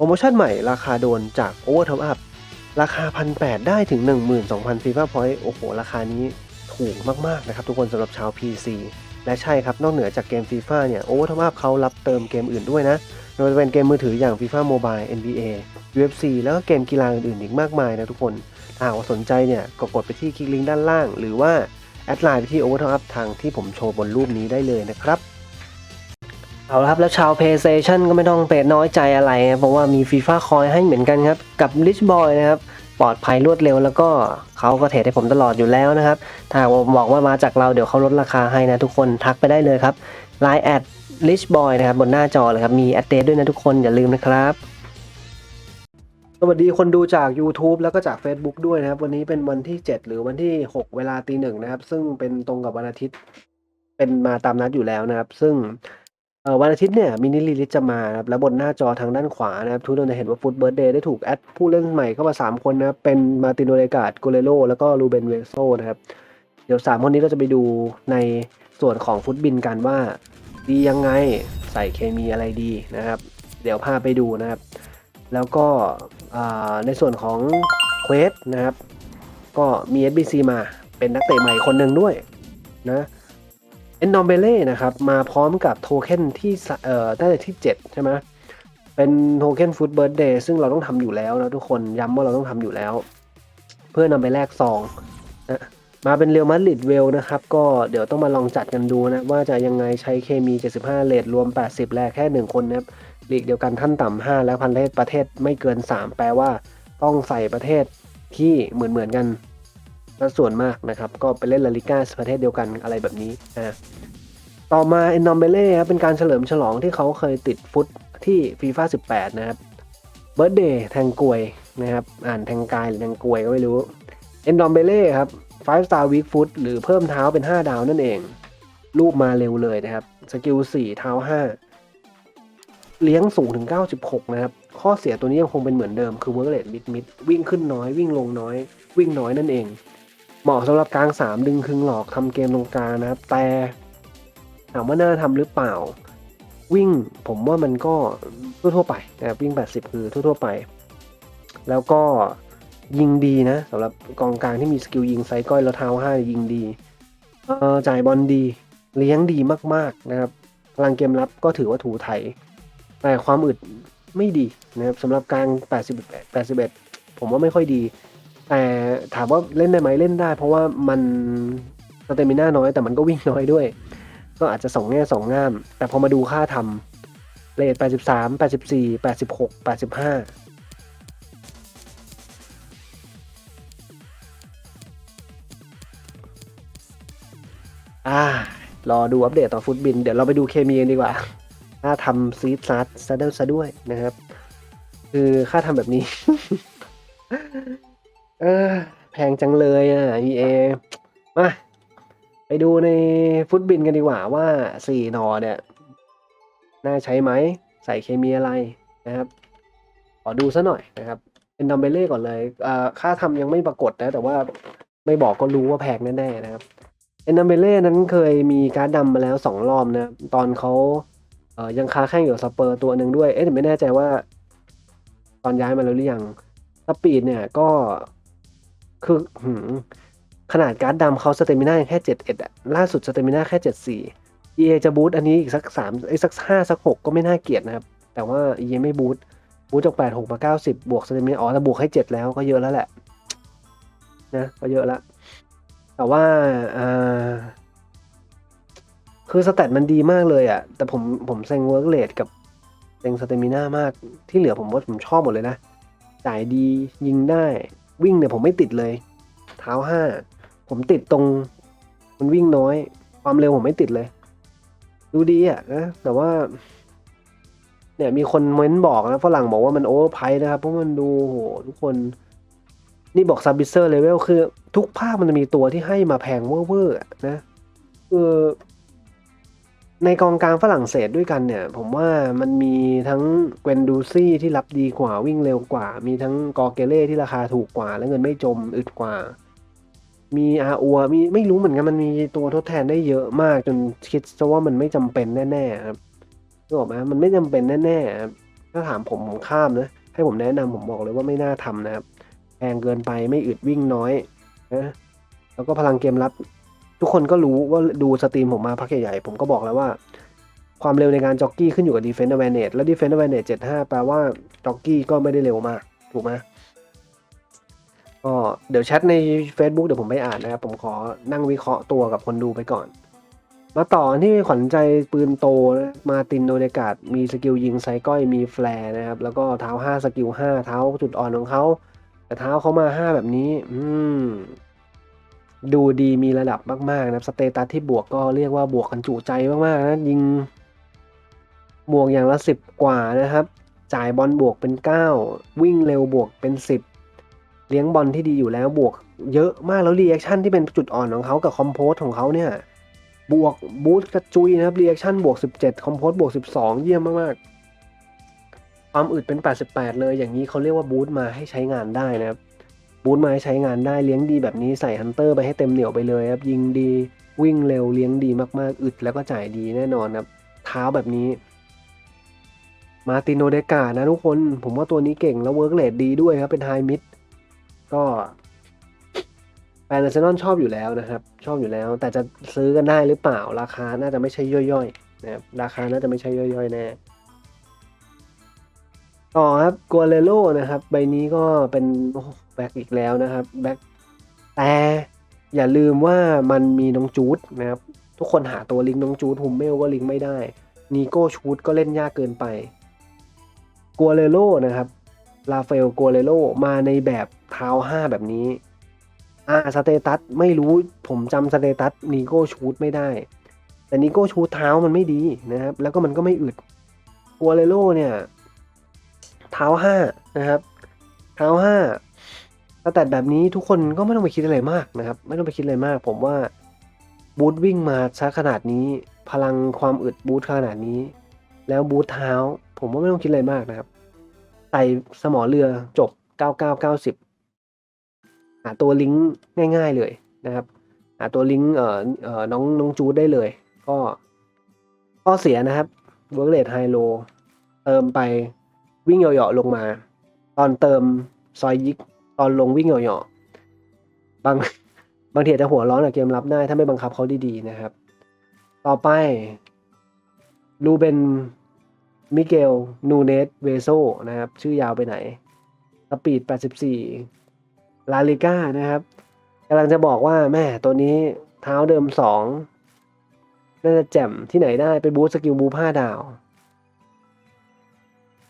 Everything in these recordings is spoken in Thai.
โปรโมชั่นใหม่ราคาโดนจาก Over Top Up ราคา 1,800 ได้ถึง 12,000 FIFA Point โอ้โห ราคานี้ถูกมาก ๆ นะครับ ทุกคนสำหรับชาว PC และใช่ครับ นอกเหนือจากเกม FIFA เนี่ย Over Top Up เขารับเติมเกมอื่นด้วยนะไม่ว่าจะเป็นเกมมือถืออย่าง FIFA Mobile NBA UFC แล้วก็เกมกีฬาอื่นๆอีกมากมายนะทุกคนถ้าหากสนใจเนี่ยก็กดไปที่คลิกลิงก์ด้านล่าง หรือว่าแอดไลน์ไปที่ Over Top Up ทางที่ผมโชว์บนรูปนี้ได้เลยนะครับ เอาละครับแล้วชาว PlayStation ก็ไม่ต้องเป็ดน้อยใจอะไรนะเพราะว่ามี FIFA คอยให้เหมือนกันครับ กับ Rich Boy นะครับ ปลอดภัยรวดเร็วแล้วก็เขาก็เทรดให้ผมตลอดอยู่แล้วนะครับ ถ้าบอกว่ามาจากเราเดี๋ยวเขาลดราคาให้นะทุกคนทักไปได้เลยครับ Line แอด Rich Boy นะครับบนหน้าจอเลยครับ มีแอดเดตด้วยนะทุกคนอย่าลืมนะครับสวัสดีคนดูจาก YouTube แล้วก็จาก Facebook ด้วยนะครับ วันนี้เป็นวันที่ 7 หรือวันที่ 6 เวลาตีหนึ่งนะครับ ซึ่งเป็นตรงกับวันอาทิตย์ เป็นมาตามนัดอยู่แล้วนะครับ ซึ่ง เอ่อ วันอาทิตย์เนี่ยมินิลีลิจะมานะครับ แล้วบนหน้าจอทางด้านขวานะครับ ทุกคนจะเห็นว่าฟุตเบิร์ดเดย์ได้ถูกแอดผู้เล่นใหม่เข้ามา 3 คนนะครับ เป็นมาติโนเดกาดโกเลโรแล้วก็ลูเบนเวโซนะครับ เดี๋ยว 3 คนนี้เราจะไปดูในส่วนของฟุตบินกันว่า ดียังไงใส่เคมีอะไรดีนะครับ เดี๋ยวพาไปดูนะครับ แล้วก็ในส่วนของเควสนะครับ ก็มี SBC มาเป็นนักเตะใหม่คนหนึ่งด้วยนะ เอนนอมเบเล่นะครับมาพร้อมกับโทเค็นที่เอ่อได้ที่ 7 ใช่ไหมเป็นโทเค็นฟุตเบิร์ดเดย์ซึ่งเราต้องทำอยู่แล้วนะทุกคนย้ำว่าเราต้องทำอยู่แล้ว เพื่อนำไปแลกซองนะมาเป็นเรียวมาดริดเวลนะครับ ก็เดี๋ยวต้องมาลองจัดกันดูนะว่าจะยังไงใช้เคมี 75 เลทรวม 80 แลกแค่ 1 คนนะครับลีกเดียวกันท่านต่ำห้าและพันเลศประเทศไม่เกิน 3 แปลว่าต้องใส่ประเทศที่เหมือนเหมือนๆกัน และส่วนมากนะครับ ก็ไปเล่นลาลิก้าประเทศเดียวกันอะไรแบบนี้นะต่อมาเอนนอมเบเล่ครับเป็นการเฉลิมฉลองที่เขาเคยติดฟุตที่ฟีฟ่า18 นะครับเบิร์ดเดย์แทงกวยนะครับ อ่านแทงกายหรือแทงกวยก็ไม่รู้เอนนอมเบเล่ครับ 5 star weak foot หรือเพิ่มเท้าเป็น 5 ดาวนั่นเอง รูปมาเร็วเลยนะครับ สกิล 4 เท้า 5 เลี้ยงสูงถึง 96 นะครับ ข้อเสียตัวนี้ยังคงเป็นเหมือนเดิมคือเวิร์กเลดมิดมิดวิ่งขึ้นน้อยวิ่งลงน้อย วิ่งน้อยนั่นเอง เหมาะสำหรับกลาง3ดึงคึงหลอกทำเกมตรงกลางนะครับ แต่ถามว่าน่าทำหรือเปล่า วิ่งผมว่ามันก็ทั่วๆไปนะครับวิ่ง 80 คือทั่วๆไป แล้วก็ยิงดีนะสำหรับกองกลางที่มีสกิลยิงไซก้อยแล้วเท้า5ยิงดีจ่ายบอลดี เลี้ยงดีมากๆนะครับพลังเกมรับก็ถือว่าถูไถแต่ความอึดไม่ดีนะครับสำหรับกลาง81 81 ผมว่าไม่ค่อยดี แต่ถามว่าเล่นได้ไหมเล่นได้ เพราะว่ามันสเตมิน่าน้อยแต่มันก็วิ่งน้อยด้วย ก็อาจจะสองแง่สองง่าม แต่พอมาดูค่าทำเลท83 84 86 85อ่ารอดูอัปเดตต่อฟุตบิน เดี๋ยวเราไปดูเคมีกันดีกว่าค่าทำซีดซัดซะด้วยซะด้วยนะครับ คือค่าทำแบบนี้ เออ แพงจังเลยอะ EA มาไปดูในฟุตบินกันดีกว่าว่าสี่นอเนี่ย น่าใช้ไหม ใส่เคมีอะไรนะครับ ขอดูซะหน่อยนะครับ เป็นดัมเบลเล่ก่อนเลยอ่าค่าทำยังไม่ปรากฏนะ แต่ว่าไม่บอกก็รู้ว่าแพงแน่ๆนะครับเอนนาเบเล่นั้นเคยมีการดำมาแล้วสองรอบนะ ตอนเขาเออยังคาแข่งอยู่สเปอร์ตัวหนึ่งด้วย เอ๊ะแต่ไม่แน่ใจว่า ตอนย้ายมาแล้วหรือยังสปีดเนี่ยก็ คือหืขนาดการ์ดดำเขาสเตมิน่าแค่เจ็ดเอ็ดอะล่าสุดสเตมิน่าแค่เจ็ดสี่เอจะบูตอันนี้อีกสักสามไอ้สักห้าสักหกก็ไม่น่าเกลียดนะครับ แต่ว่าเอไม่บูตบูตจากแปดหกมาเก้าสิบบวกสเตมิน่าอ๋อแต่บวกให้เจ็ดแล้วก็เยอะแล้วแหละ นะก็เยอะละ แต่ว่าอ่อคือสแตทมันดีมากเลยอะ่ะแต่ผมผมเซ็งเวิร์กเลดกับเซ็งสเตมิน่ามากที่เหลือผมว่าผมชอบหมดเลยนะจ่ายดียิงได้ วิ่งเนี่ยผมไม่ติดเลย เท้าห้าผมติดตรงมันวิ่งน้อย ความเร็วผมไม่ติดเลย ดูดีอะ่ะนะแต่ว่า เนี่ยมีคนเม้นบอกนะฝรั่งบอกว่ามันโอเวอร์ไพนะครับ เพราะมันดูโหทุกคน นี่บอกซับบิเซอร์เลเวลคือ ทุกภาคมันจะมีตัวที่ให้มาแพงเวอร์ๆนะคือ ในกองกลางฝรั่งเศสด้วยกันเนี่ย ผมว่ามันมีทั้งเกวนดูซี่ที่รับดีกว่าวิ่งเร็วกว่า มีทั้งกอเกเล่ที่ราคาถูกกว่า และเงินไม่จมอึดกว่า มีอาอัวมีไม่รู้เหมือนกันมันมีตัวทดแทนได้เยอะมากจนคิดซะว่ามันไม่จำเป็นแน่ๆครับนึกออกไหมมันไม่จำเป็นแน่ๆครับถ้าถามผมผมข้ามนะให้ผมแนะนำผมบอกเลยว่าไม่น่าทำนะครับแพงเกินไปไม่อึดวิ่งน้อยนะแล้วก็พลังเกมรับ ทุกคนก็รู้ว่าดูสตรีมผมมาพักใหญ่ๆผมก็บอกแล้วว่า ความเร็วในการจ็อกกี้ขึ้นอยู่กับ Defense Awareness แล้ว Defense Awareness 75 แปลว่าจ็อกกี้ก็ไม่ได้เร็วมาก ถูกไหมก็เดี๋ยวแชทใน Facebook เดี๋ยวผมไปอ่านนะครับ ผมขอนั่งวิเคราะห์ตัวกับคนดูไปก่อน มาต่อที่ขวัญใจปืนโตนะมาตินโดเดกาดมีสกิลยิงไซก้อยมีแฟร์นะครับ แล้วก็เท้า 5 สกิล 5 เท้าจุดอ่อนของเขาแต่เท้าเขามา 5 แบบนี้ อืม ดูดีมีระดับมาก ๆ นะครับ สเตตัสที่บวกก็เรียกว่าบวกกันจุใจมาก ๆ นะ ยิงบวกอย่างละสิบกว่านะครับ จ่ายบอลบวกเป็น 9 วิ่งเร็วบวกเป็น 10 เลี้ยงบอลที่ดีอยู่แล้วบวกเยอะมากแล้วรีแอคชั่นที่เป็นจุดอ่อนของเขากับคอมโพสของเขาเนี่ย บวกบูทกระจุยนะครับรีแอคชั่นบวก 17 คอมโพสบวก 12 เยี่ยมมาก ๆ ความอึดเป็น 88 เลย อย่างนี้เขาเรียกว่าบูทมาให้ใช้งานได้นะครับ บูทมาให้ใช้งานได้เลี้ยงดีแบบนี้ใส่ฮันเตอร์ไปให้เต็มเหนียวไปเลยครับยิงดีวิ่งเร็วเลี้ยงดีมากๆ อึดแล้วก็จ่ายดีแน่นอนครับ เท้าแบบนี้ มาตินโนเดกานะทุกคน ผมว่าตัวนี้เก่งแล้วเวิร์กเลดดีด้วยครับ เป็นไฮมิดก็แฟนอาร์เซนอลชอบอยู่แล้วนะครับ ชอบอยู่แล้ว แต่จะซื้อกันได้หรือเปล่าราคาน่าจะไม่ใช่ย่อยๆนะครับราคาน่าจะไม่ใช่ย่อยๆแน่ต่อครับกัวเลโลนะครับ ใบนี้ก็เป็น บ็กอีกแล้วนะครับแบ็กแต่อย่าลืมว่ามันมีน้องจูดนะครับ ทุกคนหาตัวลิงน้องจูดฮุมเมลก็ลิงไม่ได้นีโก้ชูดก็เล่นยากเกินไปกัวเลโลนะครับลาเฟลกัวเลโลมาในแบบเท้าห้าแบบนี้อ่าสเตตัสไม่รู้ผมจำสเตตัสนีโก้ชูดไม่ได้ แต่นีโก้ชูดเท้ามันไม่ดีนะครับ แล้วก็มันก็ไม่อึดกัวเลโลเนี่ย เท้าห้านะครับ เท้าห้า สแตทแบบนี้ทุกคนก็ไม่ต้องไปคิดอะไรมากนะครับ ไม่ต้องไปคิดอะไรมาก ผมว่าบูทวิ่งมาช้าขนาดนี้ พลังความอึดบูทขนาดนี้ แล้วบูทเท้า ผมว่าไม่ต้องคิดอะไรมากนะครับใส่สมอเรือจบ 9990 หาตัวลิงก์ง่าย ๆเลยนะครับ หาตัวลิงก์เอ่อเอ่อน้องน้องจูดได้เลย ก็ข้อเสียนะครับเวิร์กเลดไฮโลเติมไปวิ่งเหยาะๆลงมา ตอนเติมซอยยิก ตอนลงวิ่งเหยาะๆบางบางทีอาจจะหัวร้อนกับเกมรับได้ถ้าไม่บังคับเขาดีๆนะครับ ต่อไปลูเบนมิเกล นูเนส เวโซนะครับ ชื่อยาวไปไหน สปีด 84 ลาลิก้านะครับกำลังจะบอกว่าแม่ตัวนี้เท้าเดิม 2 น่าจะแจ่มที่ไหนได้ ไปบูส์สกิลบูผ้าดาว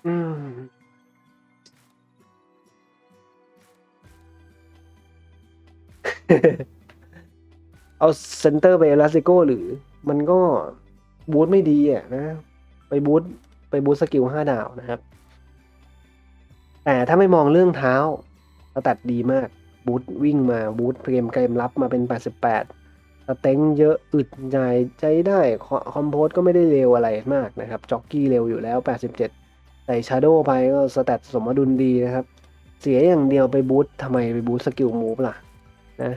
อืม เอาเซนเตอร์ไปเอลาสติโกหรือ มันก็บูทไม่ดีอะนะ ไปบูทไปบูทสกิลห้าดาวนะครับ แต่ถ้าไม่มองเรื่องเท้าสตัดดีมาก บูทวิ่งมาบูทเกมเกมรับมาเป็น 88สเต็งเยอะอึดใหญ่ใจได้คอคอมโพสก็ไม่ได้เร็วอะไรมากนะครับ จ็อกกี้เร็วอยู่แล้ว 87 ใส่ชาร์โดไปก็สแตทสมดุลดีนะครับ เสียอย่างเดียวไปบูททำไมไปบูทสกิลมูฟล่ะ นะ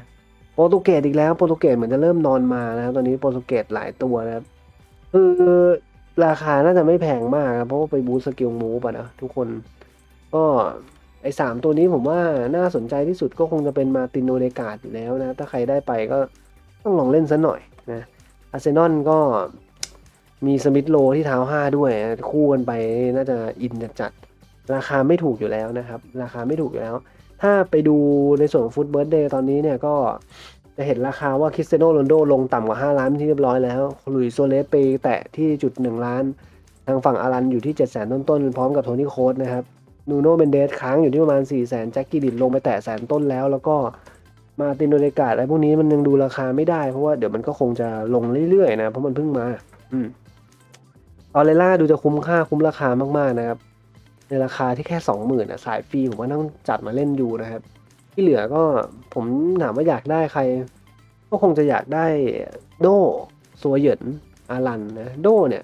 โปรตุเกสอีกแล้วโปรตุเกสเหมือนจะเริ่มนอนมานะครับตอนนี้โปรตุเกสหลายตัวนะครับคือราคาน่าจะไม่แพงมากครับเพราะว่าไปบูสกิลมูฟอะนะทุกคนก็ไอ้สามตัวนี้ผมว่าน่าสนใจที่สุดก็คงจะเป็นมาตินโนเดกาดอยู่แล้วนะ ถ้าใครได้ไปก็ต้องลองเล่นซะหน่อยนะอาร์เซนอลก็มีสมิธโลที่เท้าห้าด้วย คู่กันไปน่าจะอินจัดๆราคาไม่ถูกอยู่แล้วนะครับ ราคาไม่ถูกอยู่แล้ว ถ้าไปดูในส่วนของฟุตเบิร์ดเดย์ตอนนี้เนี่ยก็จะเห็นราคาว่าคริสเตียโนโรนโดลงต่ำกว่า 5 ล้านที่เรียบร้อยแล้วหลุยส์โซเลสไปแตะที่จุด 1 ล้าน ทางฝั่งอารันอยู่ที่7 0 0 0 0 0ต้นๆ พร้อมกับโทนี่โค้ดนะครับนูโน่เบนเดสค้างอยู่ที่ประมาณ 4 0 0 0 0 0แจ็คกี้ดิดลงไปแตะแสนต้นแล้ว แล้วก็มาตินโดเดกาดอะไรพวกนี้มันยังดูราคาไม่ได้ เพราะว่าเดี๋ยวมันก็คงจะลงเรื่อยๆนะเพราะมันเพิ่งมา อืมออเรล่าดูจะคุ้มค่าคุ้มราคามากๆนะครับ ในราคาที่แค่สองหมื่นอะสายฟรีผมว่าต้องจัดมาเล่นอยู่นะครับ ที่เหลือก็ผมถามว่าอยากได้ใคร ก็คงจะอยากได้โดซัวเหยินอารันนะโดเนี่ย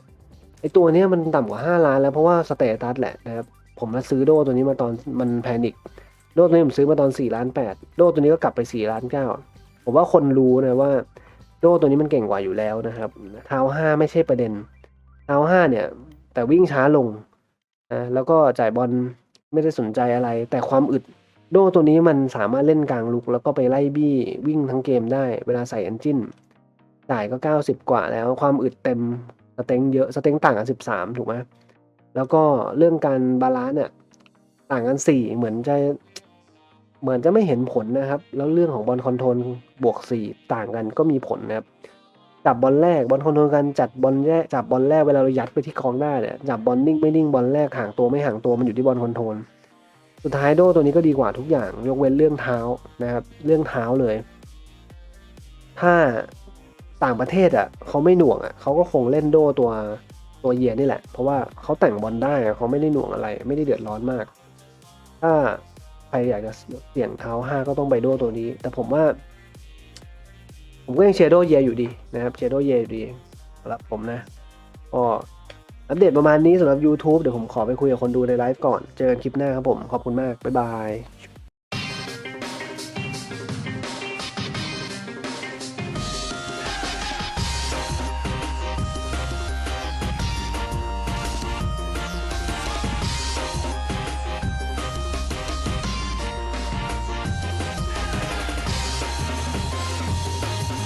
ไอตัวเนี้ยมันต่ำกว่า 5 ล้านแล้วเพราะว่าสเตตัสแหละนะครับผมมาซื้อโดตัวนี้มาตอนมันแพนิคโดตัวนี้ผมซื้อมาตอน4ล้าน8โดตัวนี้ก็กลับไป4ล้าน9ผมว่าคนรู้นะว่าโดตัวนี้มันเก่งกว่าอยู่แล้วนะครับเท้า5ไม่ใช่ประเด็นเท้า5เนี่ย แต่วิ่งช้าลง นะแล้วก็จ่ายบอลไม่ได้สนใจอะไร แต่ความอึดโดตัวนี้มันสามารถเล่นกลางลุก แล้วก็ไปไล่บี้วิ่งทั้งเกมได้ เวลาใส่เอนจินจ่ายก็ 90 กว่าแล้ว ความอึดเต็มสเต็งเยอะสเต็งต่างกัน 13 ถูกไหมแล้วก็เรื่องการบาลานซ์เนี่ยต่างกัน 4 เหมือนจะเหมือนจะไม่เห็นผลนะครับ แล้วเรื่องของบอลคอนโทรลบวก 4 ต่างกันก็มีผลนะครับ จับบอลแรกบอลคอนโทรลกันจัดบอลแรกจับบอลแรกเวลาเรายัดไปที่กองหน้าเนี่ยจับบอลนิ่งไม่นิ่งบอลแรกห่างตัวไม่ห่างตัวมันอยู่ที่บอลคอนโทรลสุดท้ายโดตัวนี้ก็ดีกว่าทุกอย่าง ยกเว้นเรื่องเท้านะครับเรื่องเท้าเลย ถ้าต่างประเทศอะเขาไม่หน่วงอะเขาก็คงเล่นโดตัวตัวเยียนี่แหละ เพราะว่าเขาแต่งบอลได้เขาไม่ได้หน่วงอะไร ไม่ได้เดือดร้อนมาก ถ้าใครอยากจะเสี่ยงเท้าห้าก็ต้องไปโดตัวนี้ แต่ผมว่า ผมก็ยังเชียร์โดเยอยู่ดีนะครับเชียร์โดเยอยู่ดีสำหรับผมนะก็อัปเดตประมาณนี้สำหรับ YouTube เดี๋ยวผมขอไปคุยกับคนดูในไลฟ์ก่อน เจอกันคลิปหน้าครับผม ขอบคุณมาก บ๊ายบาย